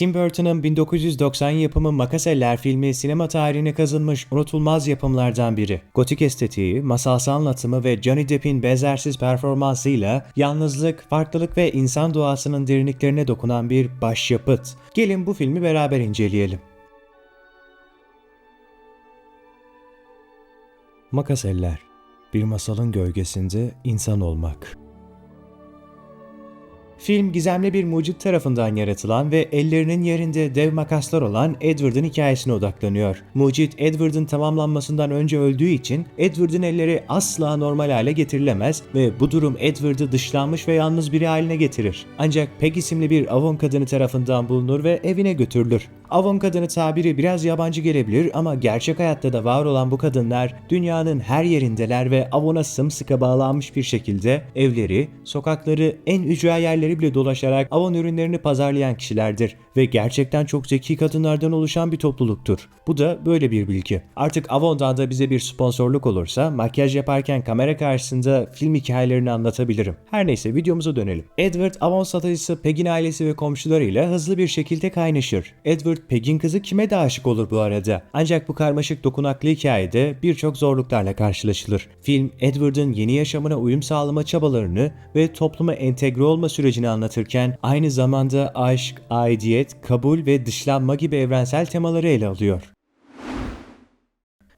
Tim Burton'ın 1990 yapımı Makaseller filmi sinema tarihine kazınmış unutulmaz yapımlardan biri. Gotik estetiği, masalsı anlatımı ve Johnny Depp'in benzersiz performansıyla yalnızlık, farklılık ve insan doğasının derinliklerine dokunan bir başyapıt. Gelin bu filmi beraber inceleyelim. Makaseller Bir masalın gölgesinde insan olmak. Film gizemli bir mucit tarafından yaratılan ve ellerinin yerinde dev makaslar olan Edward'ın hikayesine odaklanıyor. Mucit Edward'ın tamamlanmasından önce öldüğü için Edward'ın elleri asla normal hale getirilemez ve bu durum Edward'ı dışlanmış ve yalnız biri haline getirir. Ancak Peg isimli bir Avon kadını tarafından bulunur ve evine götürülür. Avon kadını tabiri biraz yabancı gelebilir ama gerçek hayatta da var olan bu kadınlar dünyanın her yerindeler ve Avon'a sımsıkı bağlanmış bir şekilde evleri, sokakları, en ücra yerleri bile dolaşarak Avon ürünlerini pazarlayan kişilerdir ve gerçekten çok zeki kadınlardan oluşan bir topluluktur. Bu da böyle bir bilgi. Artık Avon'dan da bize bir sponsorluk olursa makyaj yaparken kamera karşısında film hikayelerini anlatabilirim. Her neyse videomuza dönelim. Edward Avon satıcısı Peg'in ailesi ve komşularıyla hızlı bir şekilde kaynaşır. Edward Peg'in kızı kime de aşık olur bu arada? Ancak bu karmaşık dokunaklı hikayede birçok zorluklarla karşılaşılır. Film Edward'ın yeni yaşamına uyum sağlama çabalarını ve topluma entegre olma sürecini anlatırken aynı zamanda aşk, aidiyet, kabul ve dışlanma gibi evrensel temaları ele alıyor.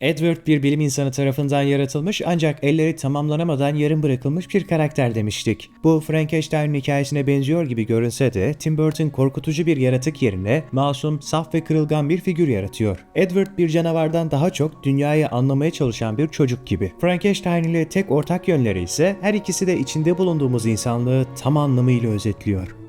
Edward bir bilim insanı tarafından yaratılmış ancak elleri tamamlanamadan yarım bırakılmış bir karakter demiştik. Bu Frankenstein'in hikayesine benziyor gibi görünse de Tim Burton korkutucu bir yaratık yerine masum, saf ve kırılgan bir figür yaratıyor. Edward bir canavardan daha çok dünyayı anlamaya çalışan bir çocuk gibi. Frankenstein ile tek ortak yönleri ise her ikisi de içinde bulunduğumuz insanlığı tam anlamıyla özetliyor.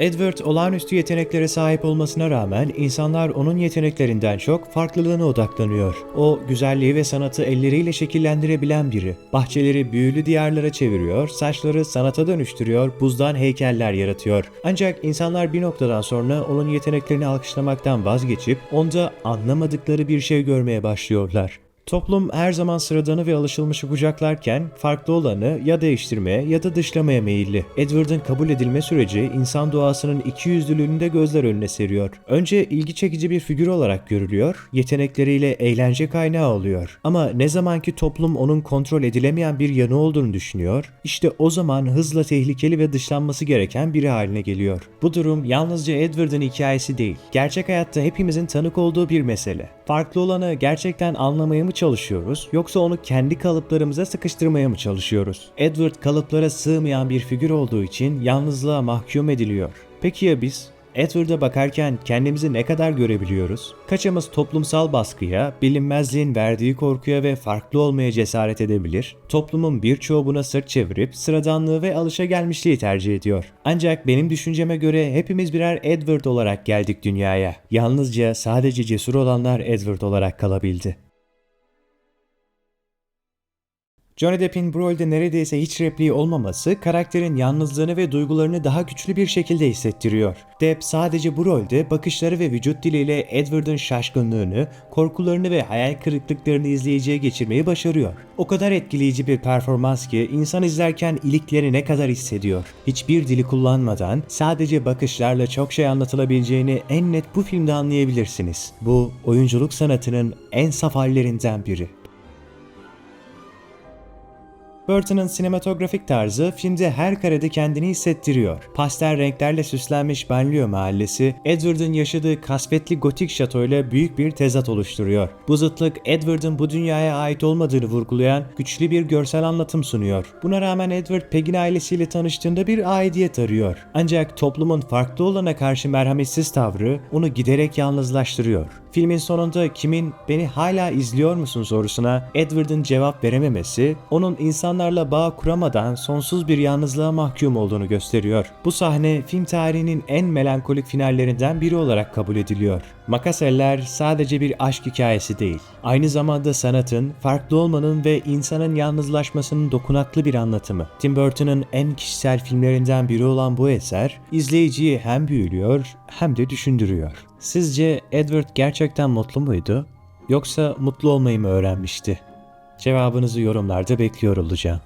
Edward olağanüstü yeteneklere sahip olmasına rağmen insanlar onun yeteneklerinden çok farklılığına odaklanıyor. O güzelliği ve sanatı elleriyle şekillendirebilen biri. Bahçeleri büyülü diyarlara çeviriyor, saçları sanata dönüştürüyor, buzdan heykeller yaratıyor. Ancak insanlar bir noktadan sonra onun yeteneklerini alkışlamaktan vazgeçip onda anlamadıkları bir şey görmeye başlıyorlar. Toplum her zaman sıradanı ve alışılmışı kucaklarken farklı olanı ya değiştirmeye ya da dışlamaya meyilli. Edward'ın kabul edilme süreci insan doğasının iki yüzlülüğünü de gözler önüne seriyor. Önce ilgi çekici bir figür olarak görülüyor, yetenekleriyle eğlence kaynağı oluyor. Ama ne zamanki toplum onun kontrol edilemeyen bir yanı olduğunu düşünüyor, işte o zaman hızla tehlikeli ve dışlanması gereken biri haline geliyor. Bu durum yalnızca Edward'ın hikayesi değil, gerçek hayatta hepimizin tanık olduğu bir mesele. Farklı olanı gerçekten anlamaya mı çalışıyoruz yoksa onu kendi kalıplarımıza sıkıştırmaya mı çalışıyoruz? Edward kalıplara sığmayan bir figür olduğu için yalnızlığa mahkum ediliyor. Peki ya biz? Edward'a bakarken kendimizi ne kadar görebiliyoruz? Kaçımız toplumsal baskıya, bilinmezliğin verdiği korkuya ve farklı olmaya cesaret edebilir? Toplumun birçoğu buna sırt çevirip sıradanlığı ve alışagelmişliği tercih ediyor. Ancak benim düşünceme göre hepimiz birer Edward olarak geldik dünyaya. Yalnızca sadece cesur olanlar Edward olarak kalabildi. Johnny Depp'in bu rolde neredeyse hiç repliği olmaması karakterin yalnızlığını ve duygularını daha güçlü bir şekilde hissettiriyor. Depp sadece bu rolde bakışları ve vücut diliyle Edward'ın şaşkınlığını, korkularını ve hayal kırıklıklarını izleyiciye geçirmeyi başarıyor. O kadar etkileyici bir performans ki insan izlerken ilikleri ne kadar hissediyor. Hiçbir dili kullanmadan sadece bakışlarla çok şey anlatılabileceğini en net bu filmde anlayabilirsiniz. Bu oyunculuk sanatının en saf hallerinden biri. Burton'ın sinematografik tarzı filmde her karede kendini hissettiriyor. Pastel renklerle süslenmiş Banlieue mahallesi, Edward'ın yaşadığı kasvetli gotik şatoyla büyük bir tezat oluşturuyor. Bu zıtlık Edward'ın bu dünyaya ait olmadığını vurgulayan güçlü bir görsel anlatım sunuyor. Buna rağmen Edward Peg'in ailesiyle tanıştığında bir aidiyet arıyor. Ancak toplumun farklı olana karşı merhametsiz tavrı onu giderek yalnızlaştırıyor. Filmin sonunda kimin beni hala izliyor musun sorusuna Edward'ın cevap verememesi, onun insanlarla bağ kuramadan sonsuz bir yalnızlığa mahkum olduğunu gösteriyor. Bu sahne film tarihinin en melankolik finallerinden biri olarak kabul ediliyor. Makaseller sadece bir aşk hikayesi değil. Aynı zamanda sanatın, farklı olmanın ve insanın yalnızlaşmasının dokunaklı bir anlatımı. Tim Burton'ın en kişisel filmlerinden biri olan bu eser, izleyiciyi hem büyülüyor hem de düşündürüyor. Sizce Edward gerçekten mutlu muydu? Yoksa mutlu olmayı mı öğrenmişti? Cevabınızı yorumlarda bekliyor olacağım.